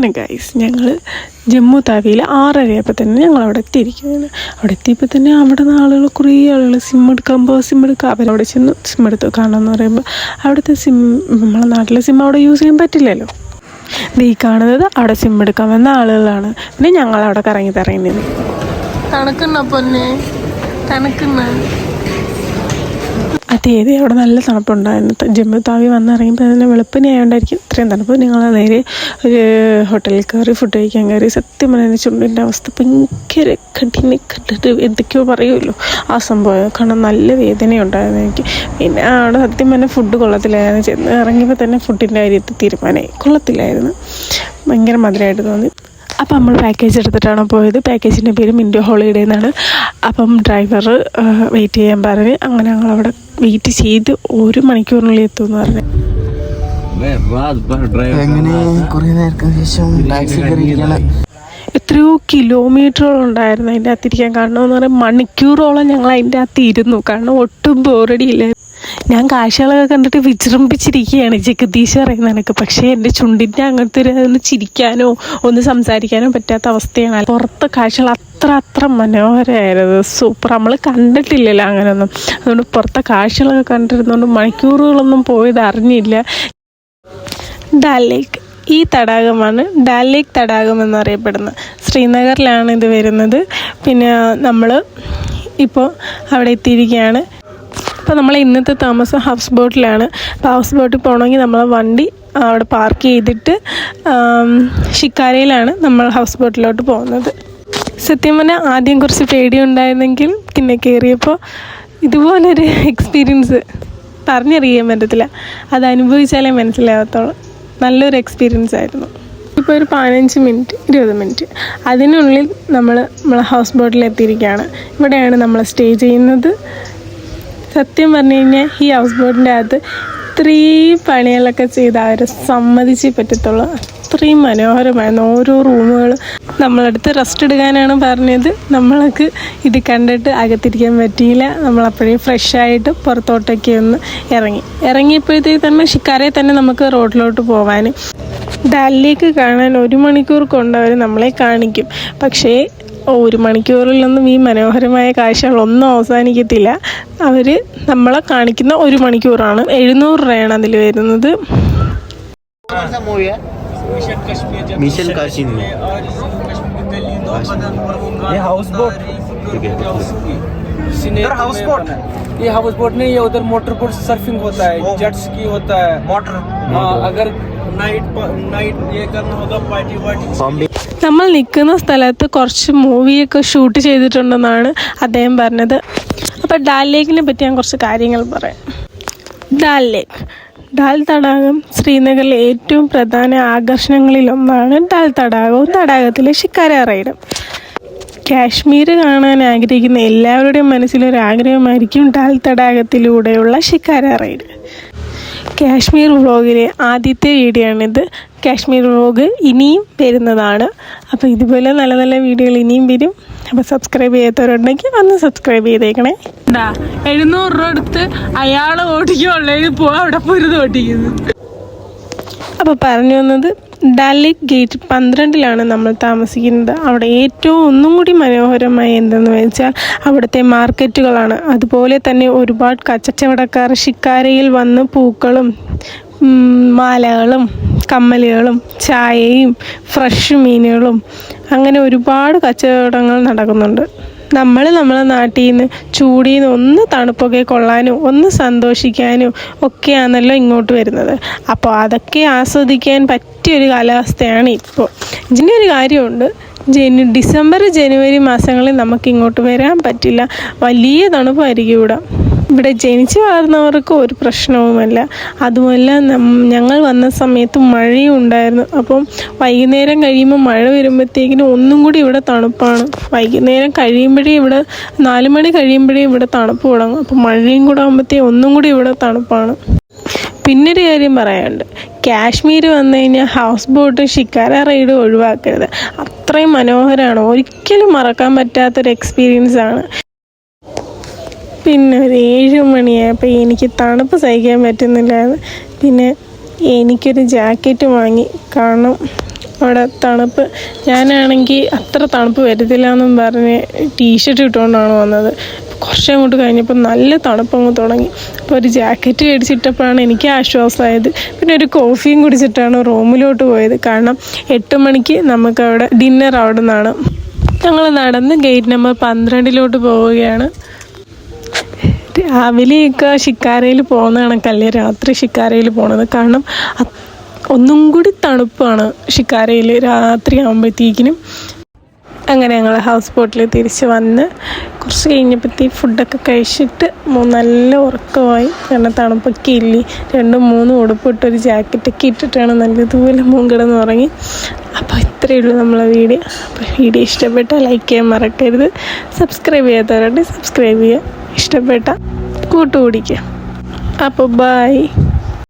അങ്ങനെ ഗൈസ് ഞങ്ങൾ ജമ്മു താവിയിൽ ആറരയപ്പോൾ തന്നെ ഞങ്ങൾ അവിടെ എത്തിയിരിക്കുകയാണ്. അവിടെ എത്തിയപ്പോൾ തന്നെ അവിടെ നിന്ന് ആളുകൾ കുറേ ആളുകൾ സിം എടുക്കുമ്പോൾ സിം എടുക്കുക അവരവിടെ ചെന്ന് സിം എടുത്ത് കാണാമെന്ന് പറയുമ്പോൾ അവിടുത്തെ സിം നമ്മളെ നാട്ടിലെ സിം അവിടെ യൂസ് ചെയ്യാൻ പറ്റില്ലല്ലോ. ഈ കാണുന്നത് അവിടെ സിം എടുക്കാൻ വന്ന ആളുകളാണ്. പിന്നെ ഞങ്ങൾ അവിടെ കറങ്ങി തറങ്ങി നിന്ന്. തണുക്കുന്ന പൊന്നെ. തണുക്കുന്ന. അതെ അതെ അവിടെ നല്ല തണുപ്പുണ്ടായിരുന്നു. ജമ്മു താവി വന്നിറങ്ങിയപ്പോൾ തന്നെ വെളുപ്പിനെ ആയതുകൊണ്ടായിരിക്കും ഇത്രയും തണുപ്പ്. നിങ്ങൾ നേരെ ഒരു ഹോട്ടലിൽ കയറി ഫുഡ് കഴിക്കാൻ കയറി സത്യം പറഞ്ഞ ചുണ്ടിന്റെ അവസ്ഥ ഭയങ്കര കഠിന കണ്ടിട്ട് എന്തൊക്കെയോ പറയുമല്ലോ. ആ സംഭവം കാരണം നല്ല വേദനയുണ്ടായിരുന്നു എനിക്ക്. പിന്നെ അവിടെ സത്യം പറഞ്ഞാൽ ഫുഡ് കൊള്ളത്തില്ലായിരുന്നു. ചെന്ന് ഇറങ്ങിയപ്പോൾ തന്നെ ഫുഡിന്റെ കാര്യത്തിൽ തീരുമാനമായി കൊള്ളത്തില്ലായിരുന്നു. ഭയങ്കര മധുരമായിട്ട് തോന്നി. അപ്പം നമ്മൾ പാക്കേജ് എടുത്തിട്ടാണ് പോയത്. പാക്കേജിന്റെ പേര് മിൻഡോ ഹോളിഡേ എന്നാണ്. അപ്പം ഡ്രൈവർ വെയിറ്റ് ചെയ്യാൻ പറഞ്ഞ് അങ്ങനെ ഞങ്ങൾ അവിടെ വെയിറ്റ് ചെയ്ത് ഒരു മണിക്കൂറിനുള്ളിൽ എത്തുമെന്ന് പറഞ്ഞു. അങ്ങനെ കുറേ ടാക്സി എത്രയോ കിലോമീറ്ററോളം ഉണ്ടായിരുന്നു അതിന്റെ അകത്തിരിക്കാൻ കാരണം എന്ന് മണിക്കൂറോളം ഞങ്ങൾ അതിന്റെ അകത്ത് ഇരുന്നു. കാരണം ഒട്ടും ബോറടിയില്ല ഞാൻ കാഴ്ചകളൊക്കെ കണ്ടിട്ട് വിജൃംഭിച്ചിരിക്കുകയാണ്. ജഗദീഷ് പറയുന്ന എനിക്ക് പക്ഷേ എന്റെ ചുണ്ടിന്റെ അങ്ങനത്തെ ഒരു ഒന്ന് ചിരിക്കാനോ ഒന്ന് സംസാരിക്കാനോ പറ്റാത്ത അവസ്ഥയാണ്. പുറത്ത് കാഴ്ചകൾ അത്ര അത്ര മനോഹരമായിരുന്നു. സൂപ്പർ. നമ്മൾ കണ്ടിട്ടില്ലല്ലോ അങ്ങനെയൊന്നും അതുകൊണ്ട് പുറത്തെ കാഴ്ചകളൊക്കെ കണ്ടിരുന്നതുകൊണ്ട് മണിക്കൂറുകളൊന്നും പോയത് അറിഞ്ഞില്ല. ഡാൽ ലേക്ക്. ഈ തടാകമാണ് ഡാൽ ലേക്ക് തടാകം എന്നറിയപ്പെടുന്നത് ശ്രീനഗറിലാണ് ഇത് വരുന്നത്. പിന്നെ നമ്മൾ ഇപ്പോൾ അവിടെ എത്തിയിരിക്കുകയാണ്. അപ്പോൾ നമ്മൾ ഇന്നത്തെ താമസം ഹൗസ് ബോട്ടിലാണ് അപ്പോൾ ഹൗസ് ബോട്ടിൽ പോകണമെങ്കിൽ നമ്മൾ വണ്ടി അവിടെ പാർക്ക് ചെയ്തിട്ട് ഷിക്കാരയിലാണ് നമ്മൾ ഹൗസ് ബോട്ടിലോട്ട് പോകുന്നത്. സത്യം പറഞ്ഞാൽ ആദ്യം കുറച്ച് പേടിയുണ്ടായിരുന്നെങ്കിൽ പിന്നെ കയറിയപ്പോൾ ഇതുപോലൊരു എക്സ്പീരിയൻസ് പറഞ്ഞറിയാൻ പറ്റത്തില്ല. അത് അനുഭവിച്ചാലേ മനസ്സിലാകത്തുള്ളൂ. നല്ലൊരു എക്സ്പീരിയൻസ് ആയിരുന്നു. ഇപ്പോൾ ഒരു പതിനഞ്ച് മിനിറ്റ് ഇരുപത് മിനിറ്റ്. അതിനുള്ളിൽ നമ്മൾ നമ്മളെ ഹൗസ് ബോട്ടിൽ എത്തിയിരിക്കുകയാണ്. ഇവിടെയാണ് നമ്മൾ സ്റ്റേ ചെയ്യുന്നത്. സത്യം പറഞ്ഞു കഴിഞ്ഞാൽ ഈ ഹൗസ് ബോട്ടിന്റെ അകത്ത് ഇത്രയും പണികളൊക്കെ ചെയ്ത് അവരെ സമ്മതിച്ചേ പറ്റത്തുള്ളൂ. അത്രയും മനോഹരമായിരുന്നു. ഓരോ റൂമുകൾ നമ്മളടുത്ത് റെസ്റ്റ് എടുക്കാനാണ് പറഞ്ഞത്. നമ്മൾക്ക് ഇത് കണ്ടിട്ട് അകത്തിരിക്കാൻ പറ്റിയില്ല. നമ്മളപ്പോഴേ ഫ്രഷായിട്ട് പുറത്തോട്ടൊക്കെ ഒന്ന് ഇറങ്ങി. ഇറങ്ങിയപ്പോഴത്തേക്ക് തന്നെ ഷിക്കാരെ തന്നെ നമുക്ക് റോഡിലോട്ട് പോകാൻ ഡാലിലേക്ക് കാണാൻ ഒരു മണിക്കൂർ കൊണ്ടവർ നമ്മളെ കാണിക്കും. പക്ഷേ ഒരു മണിക്കൂറിലൊന്നും ഈ മനോഹരമായ കാഴ്ചകളൊന്നും അവസാനിക്കത്തില്ല അവർ നമ്മളെ കാണിക്കുന്ന ഒരു മണിക്കൂറാണ് എഴുന്നൂറ് രൂപയാണ് അതിൽ വരുന്നത് മിഷൻ കാശി ये हाउस बोट इधर हाउस बोट ये हाउस बोट नहीं ये उधर मोटर बोट सर्फिंग होता है जेट्स की होता है मोटर हाँ अगर नाइट नाइट ये करना होगा पार्टी वार्टी നമ്മൾ നിൽക്കുന്ന സ്ഥലത്ത് കുറച്ച് മൂവിയൊക്കെ ഷൂട്ട് ചെയ്തിട്ടുണ്ടെന്നാണ് അദ്ദേഹം പറഞ്ഞത്. അപ്പോൾ ഡാൽ ലേക്കിനെ പറ്റി ഞാൻ കുറച്ച് കാര്യങ്ങൾ പറയാം. ഡാൽ ലേക്ക്. ഡാൽ തടാകം ശ്രീനഗറിലെ ഏറ്റവും പ്രധാന ആകർഷണങ്ങളിലൊന്നാണ് ഡാൽ തടാകവും തടാകത്തിലെ ഷിക്കാര റൈഡും കാശ്മീർ കാണാൻ ആഗ്രഹിക്കുന്ന എല്ലാവരുടെയും മനസ്സിലൊരു ആഗ്രഹമായിരിക്കും ഡാൽ തടാകത്തിലൂടെയുള്ള ഷിക്കാര റൈഡ് കാശ്മീർ വ്ളോഗിലെ ആദ്യത്തെ വീഡിയോ ആണിത് കാശ്മീർ വ്ളോഗ് ഇനിയും വരുന്നതാണ്. അപ്പോൾ ഇതുപോലെ നല്ല നല്ല വീഡിയോകൾ ഇനിയും വരും. അപ്പോൾ സബ്സ്ക്രൈബ് ചെയ്യാത്തവരുണ്ടെങ്കിൽ ഒന്ന് സബ്സ്ക്രൈബ് ചെയ്തേക്കണേ. എന്താ എഴുന്നൂറ് രൂപ എടുത്ത് അയാൾ ഓടിക്കുള്ളതിന് പോവാ അവിടെ പൊരുത് ഓടിക്കുന്നത് അപ്പോൾ പറഞ്ഞു വന്നത് ഡാലിക് ഗേറ്റ് പന്ത്രണ്ടിലാണ് നമ്മൾ താമസിക്കുന്നത്. അവിടെ ഏറ്റവും ഒന്നും കൂടി മനോഹരമായി എന്തെന്ന് വെച്ചാൽ അവിടുത്തെ മാർക്കറ്റുകളാണ്. അതുപോലെ തന്നെ ഒരുപാട് കച്ചവടക്കാർ ഷിക്കാരയിൽ വന്ന് പൂക്കളും മാലകളും കമ്മലുകളും ചായയും ഫ്രഷ് മീനുകളും അങ്ങനെ ഒരുപാട് കച്ചവടങ്ങൾ നടക്കുന്നുണ്ട്. നമ്മൾ നമ്മളെ നാട്ടിൽ നിന്ന് ചൂടിൽ നിന്ന് ഒന്ന് തണുപ്പൊക്കെ കൊള്ളാനും ഒന്ന് സന്തോഷിക്കാനും ഒക്കെയാണല്ലോ ഇങ്ങോട്ട് വരുന്നത്. അപ്പോൾ അതൊക്കെ ആസ്വദിക്കാൻ പറ്റിയൊരു കാലാവസ്ഥയാണ് ഇപ്പോൾ. ഇതിന്റെ ഒരു കാര്യമുണ്ട്. ജനു ഡിസംബർ ജനുവരി മാസങ്ങളിൽ നമുക്ക് ഇങ്ങോട്ട് വരാൻ പറ്റില്ല. വലിയ തണുപ്പായിരിക്കും ഇവിടെ. ഇവിടെ ജനിച്ചു വളർന്നവർക്ക് ഒരു പ്രശ്നവുമല്ല. അതുമല്ല ഞങ്ങൾ വന്ന സമയത്ത് മഴയും ഉണ്ടായിരുന്നു. അപ്പം വൈകുന്നേരം കഴിയുമ്പോൾ മഴ വരുമ്പോഴത്തേക്കിനും ഒന്നും കൂടി ഇവിടെ തണുപ്പാണ്. വൈകുന്നേരം കഴിയുമ്പോഴേ ഇവിടെ നാല് മണി കഴിയുമ്പോഴേ ഇവിടെ തണുപ്പ് തുടങ്ങും. അപ്പം മഴയും കൂടെ ആകുമ്പോഴത്തേ ഒന്നും കൂടി ഇവിടെ തണുപ്പാണ്. പിന്നൊരു കാര്യം പറയാനുണ്ട്. കാശ്മീർ വന്നു കഴിഞ്ഞാൽ ഹൗസ് ബോട്ട് ഷിക്കാര റൈഡ് ഒഴിവാക്കരുത്. അത്രയും മനോഹരമാണ് ഒരിക്കലും മറക്കാൻ പറ്റാത്തൊരു എക്സ്പീരിയൻസ് ആണ്. പിന്നെ ഒരു ഏഴ് മണിയായപ്പോൾ എനിക്ക് തണുപ്പ് സഹിക്കാൻ പറ്റുന്നില്ലായിരുന്നു. പിന്നെ എനിക്കൊരു ജാക്കറ്റ് വാങ്ങി കാരണം അവിടെ തണുപ്പ്. ഞാനാണെങ്കിൽ അത്ര തണുപ്പ് വരത്തില്ല എന്നും പറഞ്ഞ് ടീഷർട്ട് ഇട്ടുകൊണ്ടാണ് വന്നത്. കുറച്ച് അങ്ങോട്ട് കഴിഞ്ഞപ്പോൾ നല്ല തണുപ്പങ്ങ് തുടങ്ങി. അപ്പോൾ ഒരു ജാക്കറ്റ് മേടിച്ചിട്ടപ്പോഴാണ് എനിക്ക് ആശ്വാസമായത്. പിന്നെ ഒരു കോഫിയും കുടിച്ചിട്ടാണ് റൂമിലോട്ട് പോയത്. കാരണം എട്ട് മണിക്ക് നമുക്ക് അവിടെ ഡിന്നർ അവിടെ നിന്നാണ്. ഞങ്ങൾ നടന്ന് ഗേറ്റ് നമ്പർ പന്ത്രണ്ടിലോട്ട് പോവുകയാണ്. രാവിലെയൊക്കെ ഷിക്കാരയിൽ പോകുന്ന കണക്കല്ലേ രാത്രി ഷിക്കാരയിൽ പോണത്. കാരണം ഒന്നും കൂടി തണുപ്പാണ് ഷിക്കാരയിൽ രാത്രി ആകുമ്പോഴത്തേക്കിനും അങ്ങനെ ഞങ്ങൾ ഹൗസ് ബോട്ടിൽ തിരിച്ച് വന്ന് കുറച്ച് കഴിഞ്ഞപ്പോഴത്തേ ഫുഡൊക്കെ കഴിച്ചിട്ട് നല്ല ഉറക്കമായി. കാരണം തണുപ്പൊക്കെ ഇല്ലേ. രണ്ടും മൂന്നും ഉടുപ്പിട്ട് ഒരു ജാക്കറ്റൊക്കെ ഇട്ടിട്ടാണ് നല്ലതുപോലെ മൂങ്കിടന്ന് ഉറങ്ങി അപ്പോൾ ഇത്രയേ ഉള്ളൂ നമ്മളെ വീഡിയോ. അപ്പോൾ വീഡിയോ ഇഷ്ടപ്പെട്ട ലൈക്ക് ചെയ്യാൻ മറക്കരുത്. സബ്സ്ക്രൈബ് ചെയ്യാത്തവരുണ്ട് സബ്സ്ക്രൈബ് ചെയ്യുക. ഇഷ്ടപ്പെട്ട കൂട്ടുപിടിക്കുക. അപ്പോൾ ബൈ